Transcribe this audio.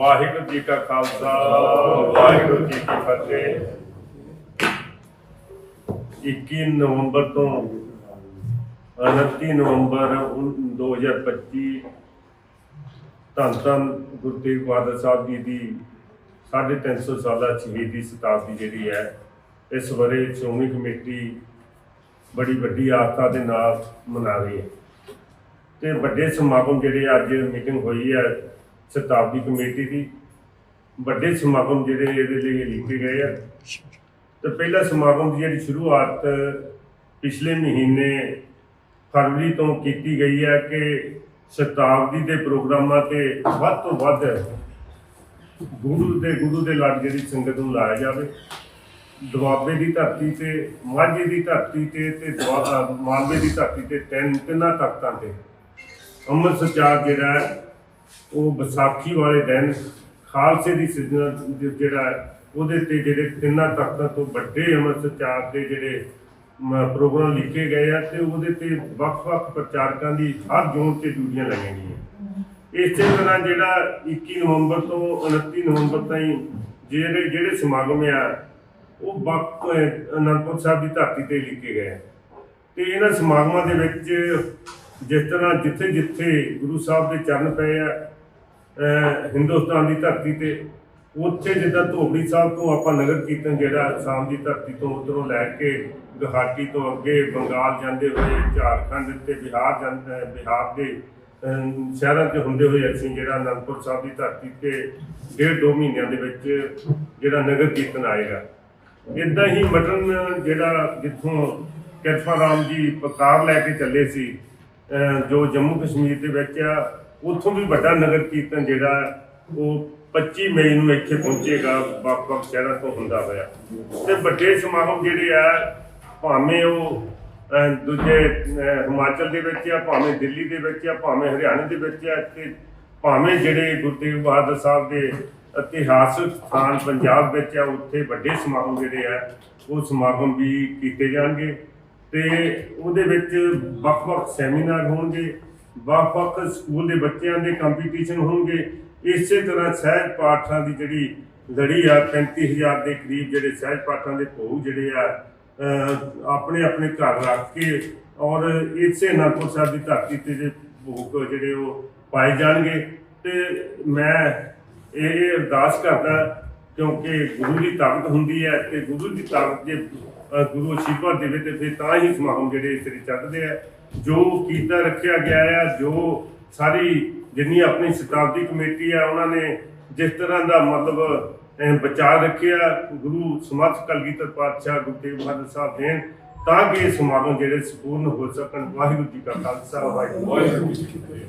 ਵਾਹਿਗੁਰੂ ਜੀ ਕਾ ਖਾਲਸਾ, ਵਾਹਿਗੁਰੂ ਜੀ ਕੀ ਫਤਿਹ। 21 ਨਵੰਬਰ ਤੋਂ 29 ਨਵੰਬਰ ਉਨ- 2025 ਧੰਨ ਧੰਨ ਗੁਰੂ ਤੇਗ ਬਹਾਦਰ ਸਾਹਿਬ ਜੀ ਦੀ 350 ਸਾਲਾ ਸ਼ਹੀਦੀ ਸ਼ਤਾਬਦੀ ਜਿਹੜੀ ਹੈ, ਇਸ ਬਾਰੇ ਸ਼੍ਰੋਮਣੀ ਕਮੇਟੀ ਬੜੀ ਵੱਡੀ ਆਸਥਾ ਦੇ ਨਾਲ ਮਨਾ ਰਹੀ ਹੈ। ਤੇ ਵੱਡੇ ਸਮਾਗਮ ਜਿਹੜੇ ਅੱਜ ਮੀਟਿੰਗ ਹੋਈ ਹੈ ਸ਼ਤਾਬਦੀ ਕਮੇਟੀ ਦੀ ਵੱਡੇ ਸਮਾਗਮ ਜਿਹੜੇ ਇਹਦੇ ਲਈ ਲਿਖੇ ਗਏ ਆ। ਤੇ ਪਹਿਲਾ ਸਮਾਗਮ ਦੀ ਜਿਹੜੀ ਸ਼ੁਰੂਆਤ ਪਿਛਲੇ ਮਹੀਨੇ ਫਰਵਰੀ ਤੋਂ ਕੀਤੀ ਗਈ ਹੈ ਕਿ ਸ਼ਤਾਬਦੀ ਦੇ ਪ੍ਰੋਗਰਾਮਾਂ ਤੇ ਵੱਧ ਤੋਂ ਵੱਧ ਗੁਰੂ ਦੇ ਗੁਰੂ ਦੇ ਲੜ ਜਿਹੜੀ ਸੰਗਤ ਨੂੰ ਲਾਇਆ ਜਾਵੇ। ਦੁਆਬੇ ਦੀ ਧਰਤੀ ਤੇ, ਮਾਝੇ ਦੀ ਧਰਤੀ ਤੇ ਤੇ ਦੁਆ- ਮਾਲਵੇ ਦੀ ਧਰਤੀ ਤੇ ਤਿੰਨ ਤਿੰਨਾਂ ਤਖਤਾਂ ਤੇ ਅੰਮ੍ਰਿਤ ਸਚਾਰ ਜਿਹੜਾ ਉਹ ਵਿਸਾਖੀ ਵਾਲੇ ਦਿਨ ਖਾਲਸੇ ਦੀ ਸਿਰਜਣਾ ਜਿਹੜਾ ਉਹਦੇ ਤੇ ਜਿਹੜੇ ਤਿੰਨਾਂ ਤਖਤਾਂ ਤੋਂ ਵੱਡੇ ਅੰਮ੍ਰਿਤ ਸਚਾਰ ਦੇ ਜਿਹੜੇ ਪ੍ਰੋਗਰਾਮ ਲਿਖੇ ਗਏ ਆ ਤੇ ਉਹਦੇ ਤੇ ਵੱਖ-ਵੱਖ ਪ੍ਰਚਾਰਕਾਂ ਦੀ ਹਰ ਜ਼ੋਨ ਤੇ ਡਿਊਟੀਆਂ ਲਾਈਆਂ ਗਈਆਂ ਇਸੇ ਤਰ੍ਹਾਂ ਜਿਹੜਾ 21 ਨਵੰਬਰ ਤੋਂ 29 ਨਵੰਬਰ ਤਾਈਂ ਜਿਹੜੇ ਜਿਹੜੇ ਸਮਾਗਮ ਆ, ਉਹ ਵੱਖ ਅਨੰਦਪੁਰ ਸਾਹਿਬ ਦੀ ਧਰਤੀ ਤੇ ਲਿਖੇ ਗਏ ਆ। ਤੇ ਇਹਨਾਂ ਸਮਾਗਮਾਂ ਦੇ ਵਿੱਚ ਜਿਸ ਤਰ੍ਹਾਂ ਜਿੱਥੇ ਜਿੱਥੇ ਗੁਰੂ ਸਾਹਿਬ ਦੇ ਚਰਨ ਪਏ ਆ ਹਿੰਦੁਸਤਾਨ ਦੀ ਧਰਤੀ ਤੇ, ਉੱਥੇ ਜਿੱਦਾਂ ਧੋਬੜੀ ਸਾਹਿਬ ਤੋਂ ਆਪਾਂ ਨਗਰ ਕੀਰਤਨ ਜਿਹੜਾ ਅਸਾਮ ਦੀ ਧਰਤੀ ਤੋਂ ਉਧਰੋਂ ਲੈ ਕੇ ਗੁਹਾਟੀ ਤੋਂ ਅੱਗੇ ਬੰਗਾਲ ਜਾਂਦੇ ਹੋਏ, ਝਾਰਖੰਡ ਤੇ ਬਿਹਾਰ ਜਾਂਦੇ ਬਿਹਾਰ ਦੇ ਸ਼ਹਿਰਾਂ 'ਚ ਹੁੰਦੇ ਹੋਏ ਅਸੀਂ ਜਿਹੜਾ ਅਨੰਦਪੁਰ ਸਾਹਿਬ ਦੀ ਧਰਤੀ ਤੇ ਡੇਢ ਦੋ ਮਹੀਨਿਆਂ ਦੇ ਵਿੱਚ ਜਿਹੜਾ ਨਗਰ ਕੀਰਤਨ ਆਏਗਾ ਇਦਾਂ ਹੀ ਮਟਨ ਜਿਹੜਾ ਜਿੱਥੋਂ ਕਿਰਪਾ ਰਾਮ ਜੀ ਪਕਾਰ ਲੈ ਕੇ ਚੱਲੇ ਸੀ ਜੋ ਜੰਮੂ ਕਸ਼ਮੀਰ ਦੇ ਵਿੱਚ ਆ, ਉੱਥੋਂ ਵੀ ਵੱਡਾ ਨਗਰ ਕੀਰਤਨ ਜਿਹੜਾ, ਉਹ 25 ਮਈ ਨੂੰ ਇੱਥੇ ਪਹੁੰਚੇਗਾ, ਵੱਖ-ਵੱਖ ਸ਼ਹਿਰਾਂ ਤੋਂ ਹੁੰਦਾ ਹੋਇਆ। ਤੇ ਵੱਡੇ ਸਮਾਗਮ ਜਿਹੜੇ ਆ, ਭਾਵੇਂ ਉਹ ਦੂਜੇ ਹਿਮਾਚਲ ਦੇ ਵਿੱਚ ਆ, ਭਾਵੇਂ ਦਿੱਲੀ ਦੇ ਵਿੱਚ ਆ, ਭਾਵੇਂ ਹਰਿਆਣੇ ਦੇ ਵਿੱਚ ਆ, ਤੇ ਭਾਵੇਂ ਜਿਹੜੇ ਗੁਰੂ ਤੇਗ ਬਹਾਦਰ ਸਾਹਿਬ ਦੇ ਇਤਿਹਾਸਕ ਸਥਾਨ ਪੰਜਾਬ ਵਿੱਚ ਆ, ਉੱਥੇ ਵੱਡੇ ਸਮਾਗਮ ਜਿਹੜੇ ਆ, ਉਹ ਸਮਾਗਮ ਵੀ ਕੀਤੇ ਜਾਣਗੇ। ਤੇ ਉਹਦੇ ਵਿੱਚ ਵੱਖ-ਵੱਖ ਸੈਮੀਨਾਰ ਹੋਣਗੇ, ਵੱਖ-ਵੱਖ ਸਕੂਲ ਦੇ ਬੱਚਿਆਂ ਦੇ ਕੰਪੀਟੀਸ਼ਨ ਹੋਣਗੇ। ਇਸੇ ਤਰ੍ਹਾਂ ਸਹਿਜ ਪਾਠਾਂ ਦੀ ਜਿਹੜੀ ਲੜੀ ਆ 35000 ਦੇ ਕਰੀਬ ਜਿਹੜੇ ਸਹਿਜ ਪਾਠਾਂ ਦੇ ਭੋਗ ਜਿਹੜੇ ਆ ਆਪਣੇ ਆਪਣੇ ਘਰ ਰੱਖ ਕੇ ਔਰ ਇਸੇ ਅਨੰਦਪੁਰ ਸਾਹਿਬ ਦੀ ਧਰਤੀ ਤੇ ਜੇ ਭੋਗ ਜਿਹੜੇ ਉਹ ਪਾਏ ਜਾਣਗੇ। ਤੇ ਮੈਂ ਇਹ ਅਰਦਾਸ ਕਰਦਾ ਕਿਉਂਕਿ ਗੁਰੂ ਦੀ ਤਾਕਤ ਹੁੰਦੀ ਹੈ ਤੇ ਗੁਰੂ ਦੀ ਤਾਕਤ ਜੇ ਗੁਰੂ ਅਸ਼ੀਰਵਾਦ ਦੇਵੇ ਤੇ ਫਿਰ ਤਾਂ ਹੀ ਸਮਾਗਮ ਜਿਹੜੇ ਇਸ ਤਰੀ ਚੱਲਦੇ ਆ। ਜੋ ਕੀਤਾ ਰੱਖਿਆ ਗਿਆ ਆ ਜੋ ਸਾਰੀ ਜਿੰਨੀ ਆਪਣੀ ਸ਼ਤਾਬਦੀ ਕਮੇਟੀ ਆ ਉਹਨਾਂ ਨੇ ਜਿਸ ਤਰ੍ਹਾਂ ਦਾ ਮਤਲਬ ਅ, ਬਚਾ ਰੱਖਿਆ ਗੁਰੂ ਸਮਰਥ ਕਲਗੀਧਰ ਪਾਤਸ਼ਾਹ ਗੁਰੂ ਤੇਗ ਬਹਾਦਰ ਸਾਹਿਬ ਦੇਣ ਤਾਂ ਕਿ ਇਹ ਸਮਾਗਮ ਜਿਹੜੇ ਸੰਪੂਰਨ ਹੋ ਸਕਣ। ਵਾਹਿਗੁਰੂ ਜੀ ਕਾ ਖਾਲਸਾ ਵਾਹਿਗੁਰੂ ਜੀ ਕੀ ਫਤਿਹ।